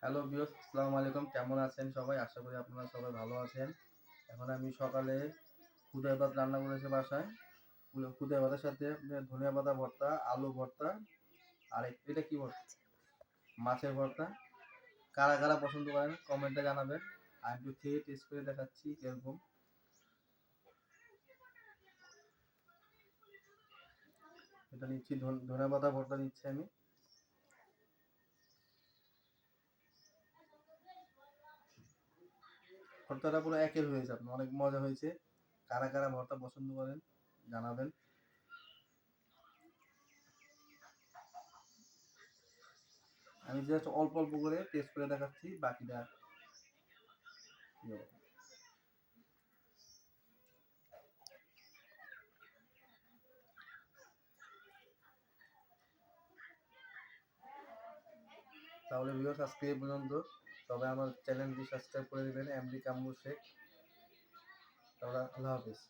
Hello বিয়স আসসালামু আলাইকুম। কেমন আছেন সবাই? আশা করি আপনারা সবাই ভালো আছেন। এখন আমি সকালে খুদে ভাত রান্না করেছি বাসায়। খুদে ভাতের সাথে ধনিয়া পাতা ভর্তা, আলু ভর্তা, আর এটা কি ভর্তা? মাছের ভর্তা। কারা কারা পছন্দ করেন, কমেন্টে জানাবেন। আর একটু খেয়ে টেস্ট করে দেখাচ্ছি কীরকম। এটা নিচ্ছি ধন- ধনিয়া পাতা ভর্তা নিচ্ছি আমি। ভর্তাটা পুরো একের হয়েছে আপনার অনেক মজা হয়েছে। কারা কারা ভর্তা পছন্দ করেন, জানাবেন। আমি জাস্ট অল্প অল্প করে টেস্ট করে দেখাচ্ছি, বাকিটা তাহলে ভিউয়ার্স আজকে এই পর্যন্ত। তবে আমার চ্যানেলটি সাবস্ক্রাইব করে দেবেন এমডি কামরুল শেখ তাহলে আল্লাহ হাফিজ।